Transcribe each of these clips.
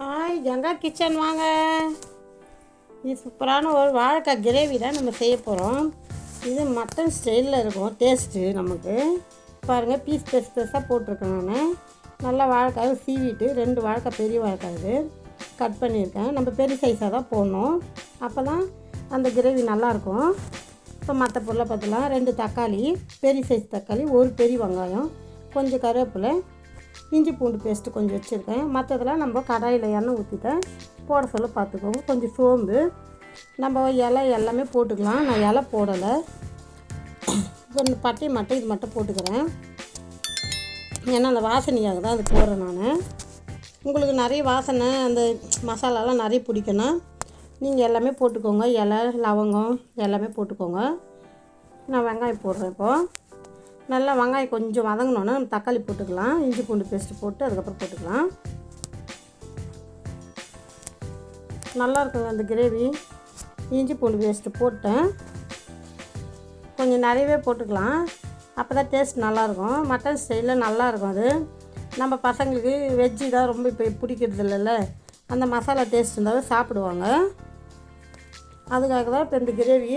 Hi Ganga kitchen வாங்க. இது சூப்பரான ஒரு வாழைக்காய் கிரேவி தான் நம்ம செய்ய போகிறோம் இது மட்டன் ஸ்டைலில் இருக்கும் டேஸ்ட்டு நமக்கு. பாருங்கள் பீஸ் பீஸ் பீஸாக போட்டிருக்கேன் நான். நல்லா வாழைக்காய் சீவிட்டு ரெண்டு வாழைக்காய் பெரிய வாழைக்காய் இது. கட் பண்ணியிருக்கேன். நம்ம பெரிய சைஸாக தான் போடணும். அப்போ தான் அந்த கிரேவி நல்லாயிருக்கும் இப்போ மற்ற பொருளை பார்த்துலாம் ரெண்டு தக்காளி பெரிய சைஸ் தக்காளி ஒரு பெரிய வெங்காயம் கொஞ்சம் கருவேப்பிலை இஞ்சி பூண்டு பேஸ்ட்டு கொஞ்சம் வச்சுருக்கேன். மற்றதெல்லாம் நம்ம கடாயில் எண்ணெய் ஊற்றிட்டேன் போட சொல்ல பார்த்துக்கோங்க கொஞ்சம் சோம்பு. நம்ம இலை எல்லாமே போட்டுக்கலாம். நான் இலை போடலை. கொஞ்சம் பட்டை மட்டும் இது மட்டும் போட்டுக்கிறேன். ஏன்னா அந்த வாசனையாக தான் அது போடுறேன் நான். உங்களுக்கு நிறைய வாசனை அந்த மசாலாலாம் நிறைய பிடிக்குன்னா நீங்கள் எல்லாமே போட்டுக்கோங்க. இலை லவங்கம் எல்லாமே போட்டுக்கோங்க. நான் வெங்காயம் போடுறேன் இப்போது நல்லா வெங்காயம் கொஞ்சம் வதங்கினோன்னா நம்ம தக்காளி போட்டுக்கலாம். இஞ்சி பூண்டு பேஸ்ட்டு போட்டு அதுக்கப்புறம் போட்டுக்கலாம். நல்லா இருக்குங்க அந்த கிரேவி. இஞ்சி பூண்டு பேஸ்ட்டு போட்டேன். கொஞ்சம் நிறையவே போட்டுக்கலாம். அப்போ தான் டேஸ்ட் நல்லாயிருக்கும். மட்டன் ஸ்டைலில் நல்லாயிருக்கும் அது. நம்ம பசங்களுக்கு வெஜ்ஜு தான் ரொம்ப இப்போ பிடிக்கிறது இல்லைல்ல. அந்த மசாலா டேஸ்ட் இருந்தாலும் சாப்பிடுவாங்க. அதுக்காக தான் இப்போ இந்த கிரேவி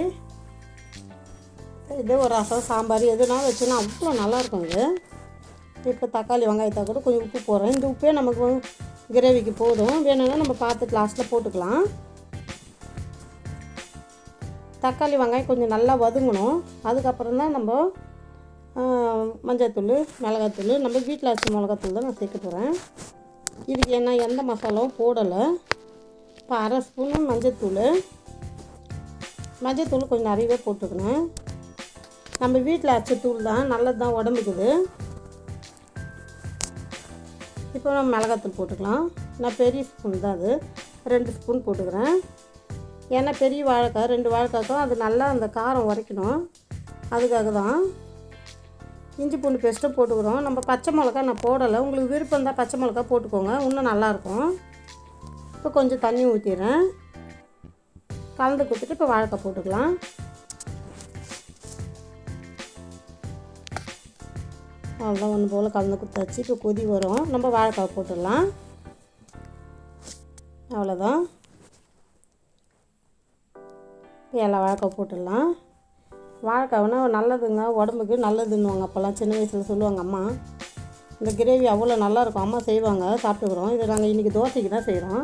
இது ஒரு ரசம் சாம்பார் எதுனா வச்சுன்னா அவ்வளோ நல்லாயிருக்கும் இது. இப்போ தக்காளி வெங்காயத்தை கூட கொஞ்சம் உப்பு போடுறேன். இந்த உப்பே நமக்கு கிரேவிக்கு போதும். வேணும்னா நம்ம பார்த்து லாஸ்ட்டில் போட்டுக்கலாம். தக்காளி வெங்காயம் கொஞ்சம் நல்லா வதங்கணும். அதுக்கப்புறம் தான் நம்ம மஞ்சள்தூள் மிளகாத்தூள் நம்ம வீட்டில் வச்ச மிளகாத்தூள் தான் நான் சேர்க்க போகிறேன் இதுக்கு என்ன எந்த மசாலாவும் போடலை. இப்போ அரை ஸ்பூனு மஞ்சள்தூள் மஞ்சத்தூள் கொஞ்சம் நிறையவே போட்டுக்கணும். நம்ம வீட்டில் அரைச்ச தூள் தான் நல்லது தான் உடம்புக்குது. இப்போ நம்ம மிளகாத்தூள் போட்டுக்கலாம். நான் பெரிய ஸ்பூன் தான் அது. ரெண்டு ஸ்பூன் போட்டுக்கிறேன். ஏன்னா பெரிய வாழைக்காய் ரெண்டு வாழைக்காய்க்கும் அது நல்லா அந்த காரம் உரைக்கணும். அதுக்காக தான். இஞ்சி பூண்டு பேஸ்ட்டும் போட்டுக்கிறோம். நம்ம பச்சை மிளகா நான் போடலை. உங்களுக்கு விருப்பம் தான் பச்சை மிளகா போட்டுக்கோங்க. இன்னும் நல்லாயிருக்கும் இப்போ கொஞ்சம் தண்ணி ஊற்றிடுறேன் கலந்து கொடுத்துட்டு இப்போ வாழைக்காய் போட்டுக்கலாம். அவ்வளோதான் ஒன்று போல் கலந்து கொடுத்தாச்சு இப்போ கொதி வரும். நம்ம வாழைக்காய் போட்டுடலாம். அவ்வளோதான் எல்லா வாழைக்காய் போட்டுடலாம். வாழைக்காய்னா நல்லதுங்க. உடம்புக்கு நல்லதுன்னுவாங்க அப்போல்லாம். சின்ன வயசில் சொல்லுவாங்க அம்மா இந்த கிரேவி அவ்வளோ நல்லாயிருக்கும் அம்மா செய்வாங்க. சாப்பிட்டுக்கிறோம். இது நாங்கள் இன்றைக்கி தோசைக்கு தான் செய்கிறோம்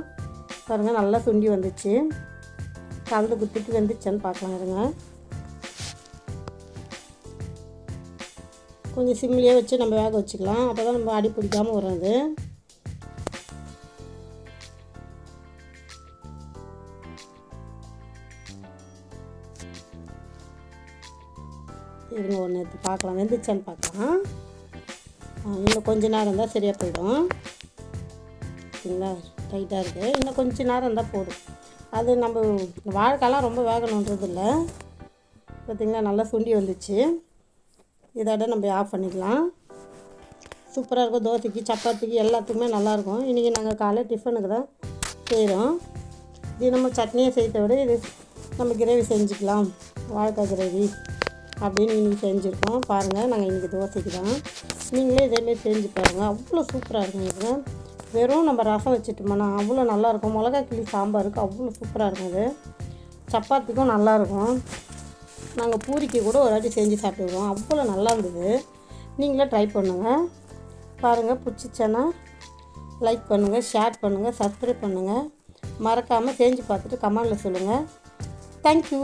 பாருங்கள் நல்லா சுண்டி வந்துச்சு. கலந்து குத்திட்டு வெந்துச்சான்னு பார்க்கலாம் இருங்க. கொஞ்சம் சிம்லேயே வச்சு நம்ம வேக வச்சுக்கலாம். அப்போ தான் நம்ம அடி பிடிக்காமல் வராது இருங்க ஒன்று எடுத்து பார்க்கலாம். வெந்துச்சான்னு பார்க்கலாம். இன்னும் கொஞ்ச நேரம் இருந்தால் சரியாக போயிடும். சரிங்களா? டைட்டாக இருக்குது இன்னும் கொஞ்ச நேரம் இருந்தால் போதும். அது நம்ம வாழைக்காலாம் ரொம்ப வேகணுன்றது இல்லை பார்த்திங்களா நல்லா சுண்டி வந்துச்சு. இதோட நம்ம ஆஃப் பண்ணிக்கலாம். சூப்பராக இருக்கும். தோசைக்கு சப்பாத்திக்கு எல்லாத்துக்குமே நல்லாயிருக்கும் இன்றைக்கி நாங்கள் காலை டிஃபனுக்கு தான் செய்கிறோம் தினமும் சட்னியை செய்கிறத விட இது நம்ம கிரேவி செஞ்சுக்கலாம். வாழைக்காய் கிரேவி அப்படின்னு இன்றைக்கி செஞ்சுருக்கோம். பாருங்கள் நாங்கள் இன்றைக்கி தோசைக்கு தான். நீங்களே இதேமாரி செஞ்சு பாருங்கள் அவ்வளோ சூப்பராக இருக்கும் இது. வெறும் நம்ம ரசம் வச்சுட்டோம்னா அவ்வளோ நல்லாயிருக்கும் மிளகா கிளி சாம்பாருக்கு அவ்வளோ சூப்பராக இருக்கும் இது. சப்பாத்திக்கும் நல்லாயிருக்கும் நாங்கள் பூரிக்கு கூட ஒரு வாட்டி செஞ்சு சாப்பிட்டுக்கிறோம் அவ்வளோ நல்லா இருந்தது. நீங்களே ட்ரை பண்ணுங்கள் பாருங்கள் பிடிச்சிச்சேன்னா லைக் பண்ணுங்கள் ஷேர் பண்ணுங்கள் சப்ஸ்கிரைப் பண்ணுங்கள் மறக்காமல் செஞ்சு பார்த்துட்டு கமெண்டில் சொல்லுங்கள் தேங்க்யூ